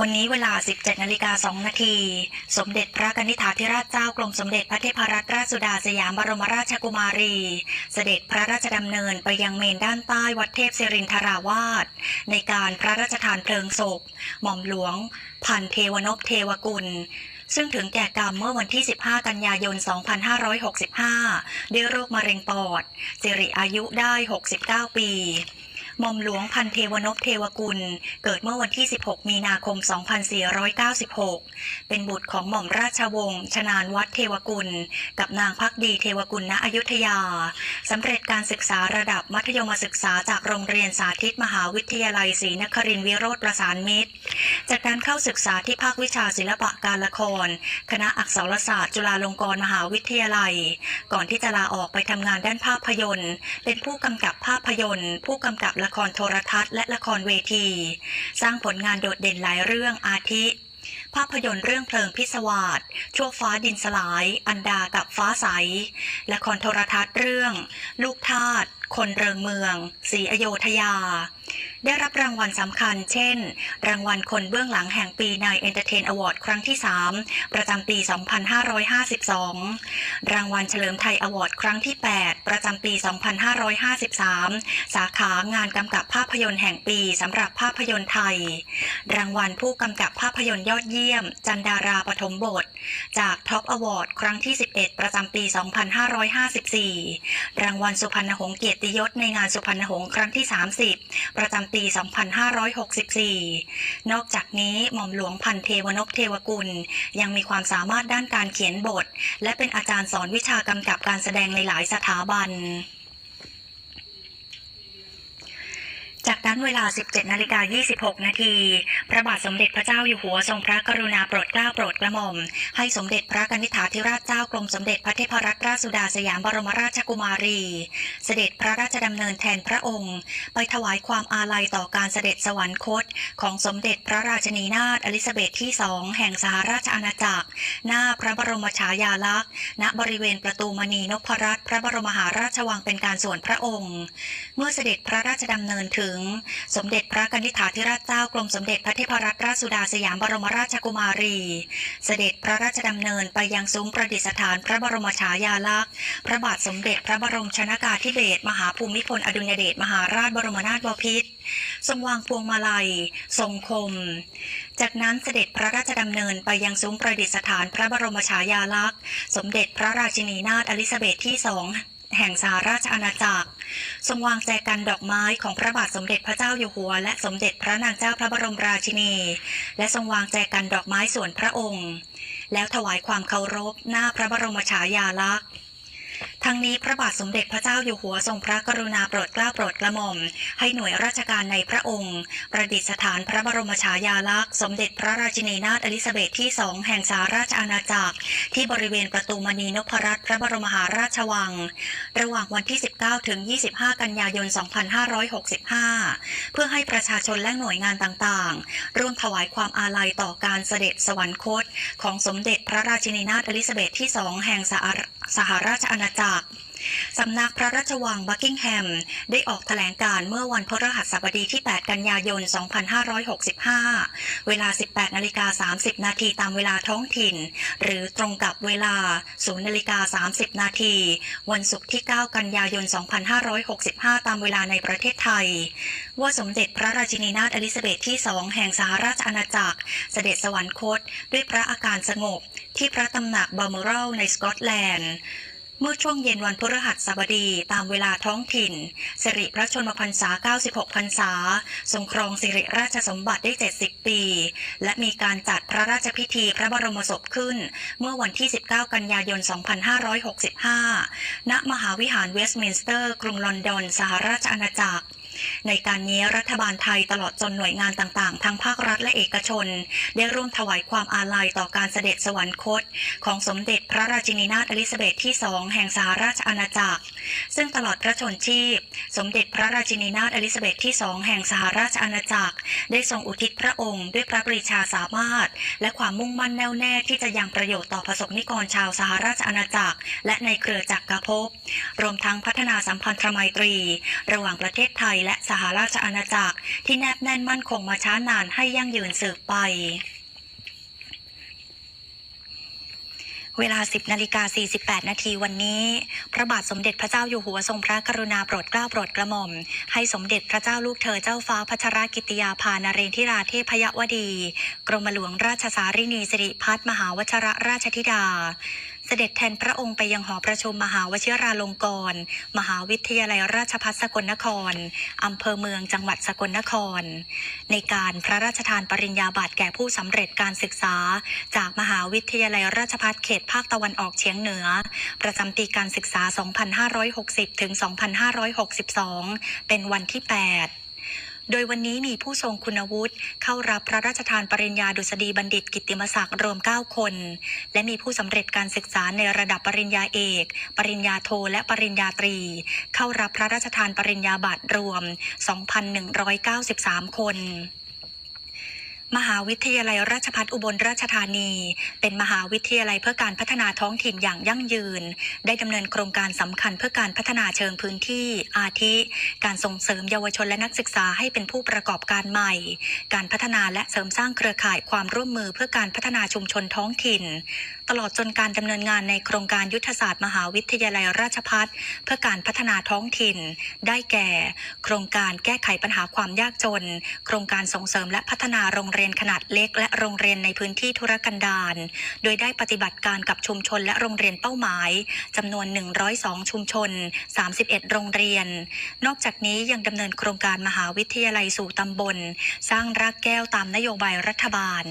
วันนี้เวลา 17นาฬิกา2นาที สมเด็จพระกนิษฐาธิราชเจ้ากรมสมเด็จพระเทพรัตนราชสุดาสยามบรมราชกุมารี เสด็จพระราชดำเนินไปยังเมนด้านใต้วัดเทพศิรินทราวาส ในการพระราชทานเพลิงศพ หม่อมหลวง พันเทวนพเทวกุล ซึ่งถึงแก่กรรมเมื่อวันที่ 15 กันยายน 2565 ด้วยโรคมะเร็งปอดสิริอายุได้ 69 ปี ม่อมหลวงพันเทวนพเทวกุล เกิดเมื่อวันที่ 16 มีนาคม 2496 เป็นบุตรของหม่อมราชวงศ์ชนานวัดเทวกุล กับนางพักดีเทวกุลณอยุธยาสำเร็จการศึกษาระดับมัธยมศึกษาจากโรงเรียนสาธิตมหาวิทยาลัยศรีนครินทร์วิโรธประสานมิตร จากการเข้าศึกษาที่ภาควิชาศิลปะการละคร คณะอักษรศาสตร์ จุฬาลงกรณ์มหาวิทยาลัย ก่อนที่จะลาออกไปทำงานด้านภาพยนตร์ เป็นผู้กำกับภาพยนตร์ ผู้กำกับละครโทรทัศน์และละครเวที สร้างผลงานโดดเด่นหลายเรื่องอาทิ ภาพยนตร์เรื่องเพลิงพิศวาสชั่วฟ้าดินสลาย อันดากับฟ้าใส ละครโทรทัศน์เรื่อง ลูกทาสคนเริงเมือง สีอโยธยา ได้รับรางวัลสำคัญ เช่น รางวัลคนเบื้องหลังแห่งปีใน Entertain Award ครั้งที่ 3 ประจำปี 2552 รางวัลเฉลิมไทยอวอร์ดครั้งที่ 8 ประจำปี 2553 สาขางานกำกับภาพยนตร์แห่งปีสำหรับภาพยนตร์ไทย รางวัลผู้กำกับภาพยนตร์ยอดเยี่ยม จันดาราปฐมบท จากท็อปอวอร์ดครั้งที่ 11 ประจำปี 2554 รางวัลสุพรรณหงส์เกียรติยศในงานสุพรรณหงส์ครั้งที่ 30 ประจำปี 2564 นอกจากนี้หม่อมหลวงพันเทวนพเทวกุล ยังมีความสามารถด้านการเขียนบท และเป็นอาจารย์สอนวิชากำกับการแสดงในหลายสถาบัน จากนั้นเวลา 17นาฬิกา26 นาที พระบาทสมเด็จพระเจ้าอยู่หัวทรงพระกรุณาโปรดเกล้าโปรดกระหม่อม ให้สมเด็จพระกนิษฐาธิราชเจ้ากรมสมเด็จพระเทพรัตนราชสุดาสยามบรมราชกุมารี เสด็จพระราชดำเนินแทนพระองค์ ไปถวายความอาลัยต่อการเสด็จสวรรคต ของสมเด็จพระราชนีนาถอลิซาเบธที่สองแห่งสหราชอาณาจักร หน้าพระบรมฉายาลักษณ์ ณบริเวณประตูมณีนพรัตน์พระบรมหาราชวังเป็นการส่วนพระองค์ เมื่อเสด็จพระราชดำเนินถึงสมเด็จพระกนิษฐาธิราชเจ้ากรมสมเด็จพระเทพรัตนราชสุดาสยามบรมราชกุมารี เสด็จพระราชดำเนินไปยังซุ้มประดิษฐานพระบรมฉายาลักษณ์ พระบาทสมเด็จพระบรมชนากาธิเบศรมหาภูมิพลอดุลยเดชมหาราชบรมนาถบพิตรทรงวางพวงมาลัย ทรงคม จากนั้นเสด็จพระราชดำเนินไปยังซุ้มประดิษฐานพระบรมฉายาลักษณ์ สมเด็จพระราชินีนาถอลิซาเบธที่สอง แห่งสหราชอาณาจักร ทรงวางแจกันดอกไม้ของพระบาทสมเด็จพระเจ้าอยู่หัว และสมเด็จพระนางเจ้าพระบรมราชินี และทรงวางแจกันดอกไม้ส่วนพระองค์ แล้วถวายความเคารพหน้าพระบรมฉายาลักษณ์ ทั้งนี้พระบาทสมเด็จพระเจ้าอยู่หัวทรงพระกรุณาโปรดเกล้าโปรดกระหม่อม ให้หน่วยราชการในพระองค์ ประดิษฐานพระบรมฉายาลักษณ์สมเด็จพระราชินีนาถอลิซาเบธที่สองแห่งสหราชอาณาจักร ที่บริเวณประตูมณีนพรัตน์พระบรมมหาราชวัง ระหว่างวันที่ 19 ถึง 25 กันยายน 2565 เพื่อให้ประชาชนและหน่วยงานต่างๆ ร่วมถวายความอาลัยต่อการเสด็จสวรรคต ของสมเด็จพระราชินีนาถอลิซาเบธที่สองแห่งสหสหราชอาณาจักร สำนักพระราชวังบักกิงแฮม ได้ออกแถลงการเมื่อวันพฤหัสบดีที่ 8 กันยายน 2565 เวลา 18นาฬิกา30 นาทีตามเวลาท้องถิ่น หรือตรงกับเวลา 0นาฬิกา30 นาที วันศุกร์ที่ 9 กันยายน 2565 ตามเวลาในประเทศไทย ว่าสมเด็จพระราชินีนาถอลิซาเบธที่ 2 แห่งสหราชอาณาจักร เสด็จสวรรคตด้วยพระอาการสงบที่พระตำหนักบัลมอรัลในสกอตแลนด์ เมื่อช่วงเย็นวันพฤหัสบดีตามเวลาท้องถิ่น สิริพระชนมพรรษา 96 พรรษา ทรงครองสิริราชสมบัติได้ 70 ปี และมีการจัดพระราชพิธีพระบรมศพขึ้น เมื่อวันที่ 19 กันยายน 2565 ณ มหาวิหารเวสต์มินสเตอร์ กรุงลอนดอน สหราชอาณาจักร ในการนี้รัฐบาลไทยตลอดจนหน่วยงานต่างๆ ทั้งภาครัฐและเอกชน ได้ร่วมถวายความอาลัยต่อการเสด็จสวรรคต ของสมเด็จพระราชินีนาถอลิซาเบธที่สองแห่งสหราชอาณาจักร ซึ่งตลอดพระชนชีพ สมเด็จพระราชินีนาถอลิซาเบธที่สองแห่งสหราชอาณาจักร ได้ทรงอุทิศพระองค์ด้วยพระปรีชาสามารถ และความมุ่งมั่นแน่วแน่ที่จะยังประโยชน์ต่อประสบนิกรชาวสหราชอาณาจักร และในเครือจักรภพรวมทั้งพัฒนาสัมพันธไมตรี ระหว่างประเทศไทยและและสหราชอาณาจักร ที่แนบแน่นมั่นคงมาช้านานให้ยั่งยืนสืบไป เวลา 10นาฬิกา48 นาทีวันนี้ พระบาทสมเด็จพระเจ้าอยู่หัวทรงพระกรุณาโปรดเกล้าโปรดกระหม่อม ให้สมเด็จพระเจ้าลูกเธอเจ้าฟ้าพัชรกิติยาภานเรนทิราเทพยวดี กรมหลวงราชสารินีสิริพัฒมหาวชระราชธิดา เสด็จแทนพระองค์ไปยังหอประชุมมหาวชิราลงกรณ์มหาวิทยาลัยราชภัฏสกลนครอำเภอเมืองจังหวัดสกลนคร ในการพระราชทานปริญญาบัตรแก่ผู้สำเร็จการศึกษา จากมหาวิทยาลัยราชภัฏเขตภาคตะวันออกเฉียงเหนือ ประจำปีการศึกษา 2560 ถึง 2562 เป็นวันที่ 8 โดยวันนี้มีผู้ทรงคุณวุฒิเข้ารับพระราชทานปริญญาดุษฎีบัณฑิตกิติมศักดิ์รวม 9 คน และมีผู้สำเร็จการศึกษาในระดับปริญญาเอก ปริญญาโทและปริญญาตรี เข้ารับพระราชทานปริญญาบัตรรวม 2,193 คน มหาวิทยาลัยราชพัฒอุบลราชธานี เป็นมหาวิทยาลัยเพื่อการพัฒนาท้องถิ่นอย่างยั่งยืน ได้ดำเนินโครงการสำคัญเพื่อการพัฒนาเชิงพื้นที่ อาทิ การส่งเสริมเยาวชนและนักศึกษาให้เป็นผู้ประกอบการใหม่ การพัฒนาและเสริมสร้างเครือข่ายความร่วมมือเพื่อการพัฒนาชุมชนท้องถิ่นตลอดจนการดำเนินงานในโครงการยุทธศาสตร์มหาวิทยาลัยราชภัฏเพื่อการพัฒนาท้องถิ่น ได้แก่ โครงการแก้ไขปัญหาความยากจน โครงการส่งเสริมและพัฒนาโรงเรียนขนาดเล็ก และโรงเรียนในพื้นที่ธุรกันดารโดยได้ปฏิบัติการกับชุมชนและโรงเรียนเป้าหมายจำนวน 102 ชุมชน 31 โรงเรียน นอกจากนี้ยังดำเนินโครงการมหาวิทยาลัยสู่ตำบล สร้างรากแก้วตามนโยบายรัฐบาล